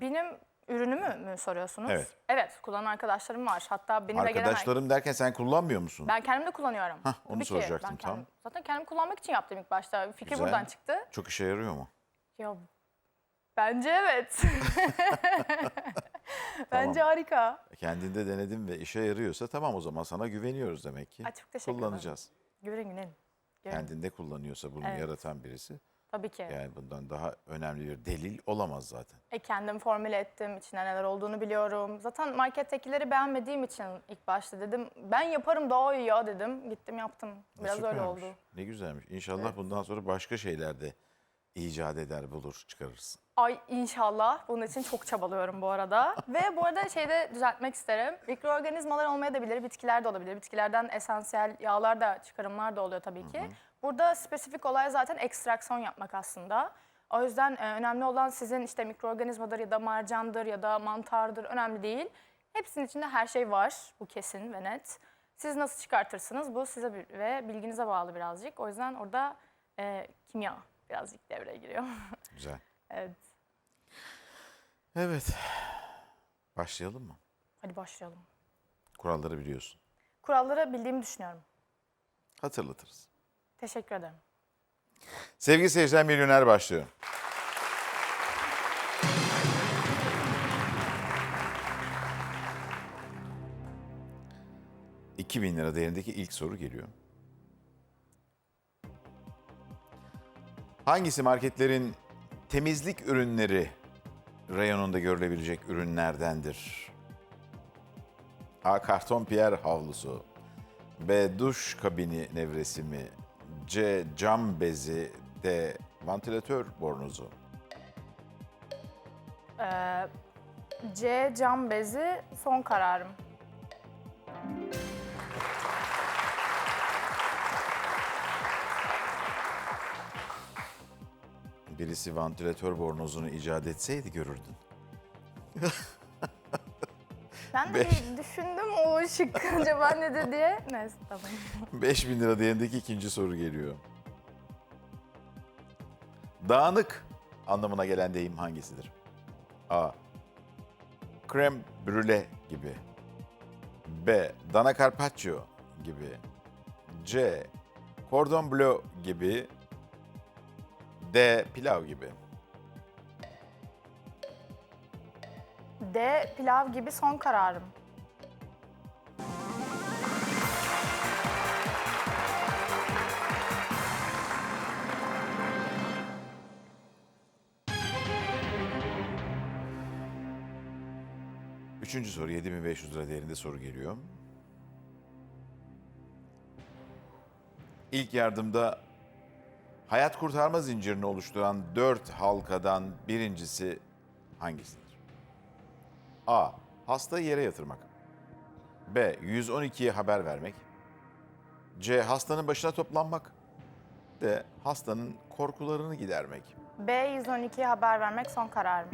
Benim ürünümü mü soruyorsunuz? Evet. Evet, kullanan arkadaşlarım var. Hatta benimle gelen... Arkadaşlarım derken sen kullanmıyor musun? Ben kendim de kullanıyorum. Hah, onu Tabii ki. soracaktım, Ben kendim- tamam. Zaten kendim kullanmak için yaptım ilk başta. Fikir Güzel. buradan çıktı. Çok işe yarıyor mu? Ya bence evet. bence harika. Kendinde denedim ve işe yarıyorsa tamam o zaman sana güveniyoruz demek ki. Ay, çok teşekkür ederim. Kullanacağız. Güvenin güvenin. Güvenin. Kendinde kullanıyorsa bunu yaratan birisi. Tabii ki. Yani bundan daha önemli bir delil olamaz zaten. E, kendim formüle ettim. içinde neler olduğunu biliyorum. Zaten markettekileri beğenmediğim için ilk başta dedim ben yaparım daha iyi ya dedim. Gittim yaptım. Biraz öyle oldu. Ne güzelmiş. İnşallah bundan sonra başka şeyler de icat eder, bulur, çıkarırsın. Ay inşallah. Bunun için çok çabalıyorum bu arada. Ve bu arada şeyde düzeltmek isterim. Mikroorganizmalar olmayabilir, bitkiler de olabilir. Bitkilerden esansiyel yağlar da çıkarımlar da oluyor tabii ki. Burada spesifik olay zaten ekstraksiyon yapmak aslında. O yüzden e, önemli olan sizin işte mikroorganizmadır ya da marcandır ya da mantardır önemli değil. Hepsinin içinde her şey var. Bu kesin ve net. Siz nasıl çıkartırsınız bu size ve bilginize bağlı birazcık. O yüzden orada e, kimya birazcık devreye giriyor. Güzel. evet. Evet. Başlayalım mı? Hadi başlayalım. Kuralları biliyorsun. Kuralları bildiğimi düşünüyorum. Hatırlatırız. Teşekkür ederim. Sevgili seyirciler Milyoner başlıyor. bin lira değerindeki ilk soru geliyor. Hangisi marketlerin temizlik ürünleri reyonunda görülebilecek ürünlerdendir? A. Karton piyer havlusu. B. Duş kabini nevresimi. C. Cam bezi. D. Vantilatör bornozu. Ee, C cam bezi son kararım. Birisi vantilatör bornozunu icat etseydi görürdün. Ben de Beş. bir düşündüm o şık acaba nedir diye. Neyse tamam. 5000 lira değerindeki ikinci soru geliyor. Dağınık anlamına gelen deyim hangisidir? A. Krem brûlée gibi. B. Dana carpaccio gibi. C. Cordon bleu gibi. D. Pilav gibi. D pilav gibi son kararım. Üçüncü soru 7500 lira değerinde soru geliyor. İlk yardımda hayat kurtarma zincirini oluşturan dört halkadan birincisi hangisidir? A. Hastayı yere yatırmak. B. 112'ye haber vermek. C. Hastanın başına toplanmak. D. Hastanın korkularını gidermek. B 112'ye haber vermek son kararım.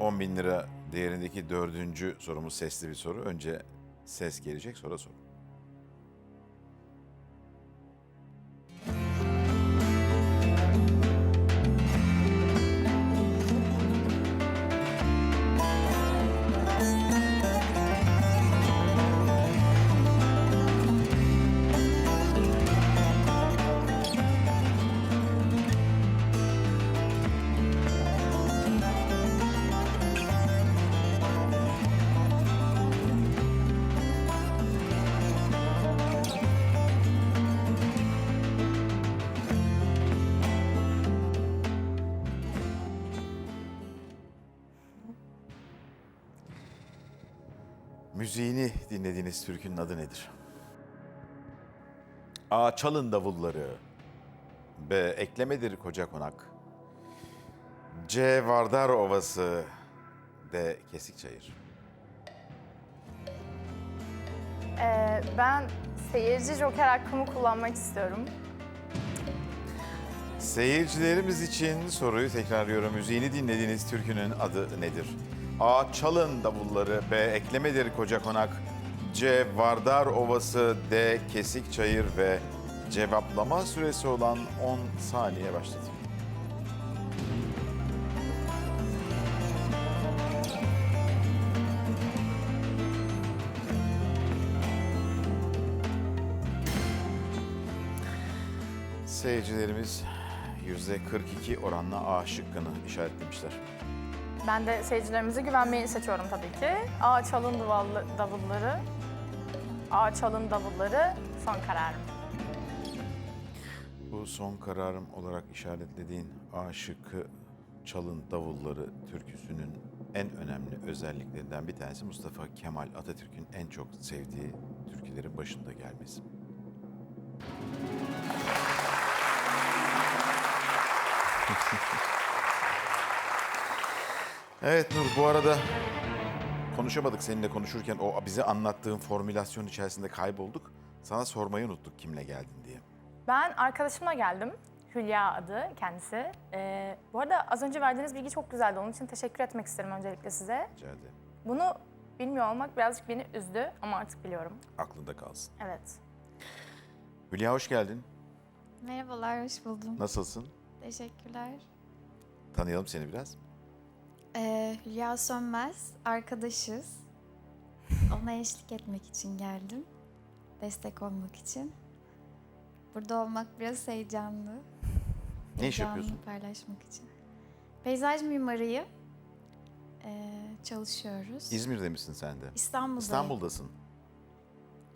...10 bin lira değerindeki dördüncü sorumuz sesli bir soru. Önce ses gelecek sonra soru. Müziğini dinlediğiniz türkünün adı nedir? A. Çalın davulları. B. Eklemedir koca konak. C. Vardar Ovası. D. Kesik Çayır. Ee, ben seyirci joker hakkımı kullanmak istiyorum. Seyircilerimiz için soruyu tekrarlıyorum. Müziğini dinlediğiniz türkünün adı nedir? A. Çalın davulları. B. Eklemedir koca konak. C. Vardar Ovası. D. Kesik çayır ve cevaplama süresi olan 10 saniye başladı. Seyircilerimiz %42 oranla A şıkkını işaretlemişler. Ben de seyircilerimize güvenmeyi seçiyorum tabii ki. A çalın duvallı, davulları. A çalın davulları son kararım. Bu son kararım olarak işaretlediğin A şıkkı Çalın Davulları türküsünün en önemli özelliklerinden bir tanesi Mustafa Kemal Atatürk'ün en çok sevdiği türkülerin başında gelmesi. Evet Nur bu arada konuşamadık seninle konuşurken o bize anlattığın formülasyon içerisinde kaybolduk. Sana sormayı unuttuk kimle geldin diye. Ben arkadaşımla geldim. Hülya adı kendisi. Ee, bu arada az önce verdiğiniz bilgi çok güzeldi. Onun için teşekkür etmek isterim öncelikle size. Rica ederim. Bunu bilmiyor olmak birazcık beni üzdü ama artık biliyorum. Aklında kalsın. Evet. Hülya hoş geldin. Merhabalar, hoş buldum. Nasılsın? Teşekkürler. Tanıyalım seni biraz. Ee, Hülya Sönmez, arkadaşız. Ona eşlik etmek için geldim. Destek olmak için. Burada olmak biraz heyecanlı. Ne iş Heyecanımı yapıyorsun? paylaşmak için. Peyzaj mimarıyım. Ee, çalışıyoruz. İzmir'de misin sen de? İstanbul'dayım. İstanbul'dasın.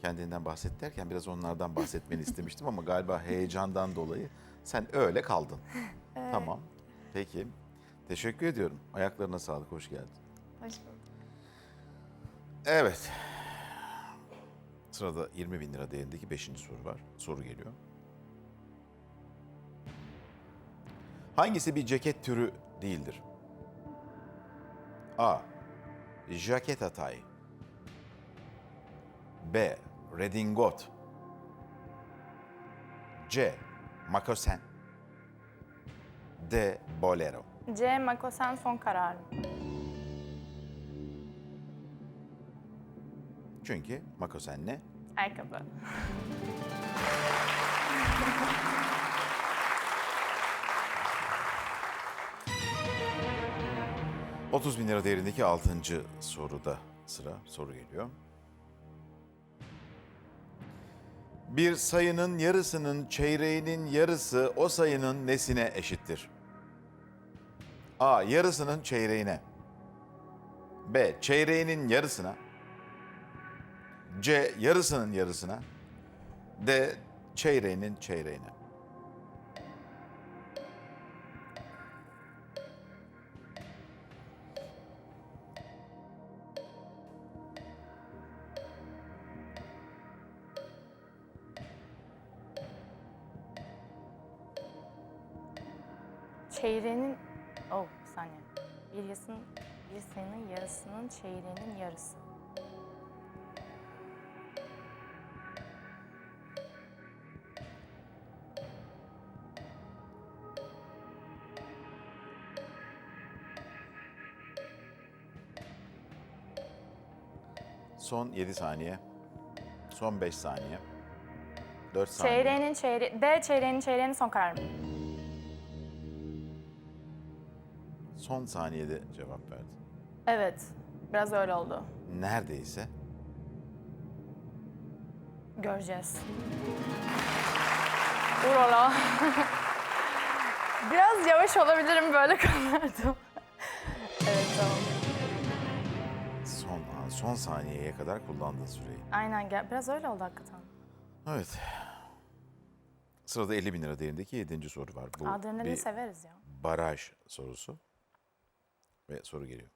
Kendinden bahset derken biraz onlardan bahsetmeni istemiştim ama galiba heyecandan dolayı sen öyle kaldın. Tamam. Peki. Teşekkür ediyorum. Ayaklarına sağlık. Hoş geldin. Hoş bulduk. Evet. Sırada 20 bin lira değerindeki 5. soru var. Soru geliyor. Hangisi bir ceket türü değildir? A. Jaket atay. B. Redingot. C. Makosen. D. Bolero. C Makosen son kararım. Çünkü makosen ne? Ayakkabı. 30 bin lira değerindeki 6. soruda sıra soru geliyor. Bir sayının yarısının çeyreğinin yarısı o sayının nesine eşittir? A. Yarısının çeyreğine. B. Çeyreğinin yarısına. C. Yarısının yarısına. D. Çeyreğinin çeyreğine. Çeyreğinin... Oh bir saniye. Bir yasın, bir sayının yarısının çeyreğinin yarısı. Son 7 saniye. Son 5 saniye. 4 saniye. Çeyreğinin çeyreği... D çeyreğinin çeyreğinin son kararım. Son saniyede cevap verdi. Evet. Biraz öyle oldu. Neredeyse. Göreceğiz. Urala. Biraz yavaş olabilirim böyle konularda. evet tamam. Son an, son saniyeye kadar kullandığın süreyi. Aynen gel. Biraz öyle oldu hakikaten. Evet. Sırada 50 bin lira değerindeki 7. soru var. Bu Adrenalin bir severiz ya. baraj sorusu. Ve soru geliyor.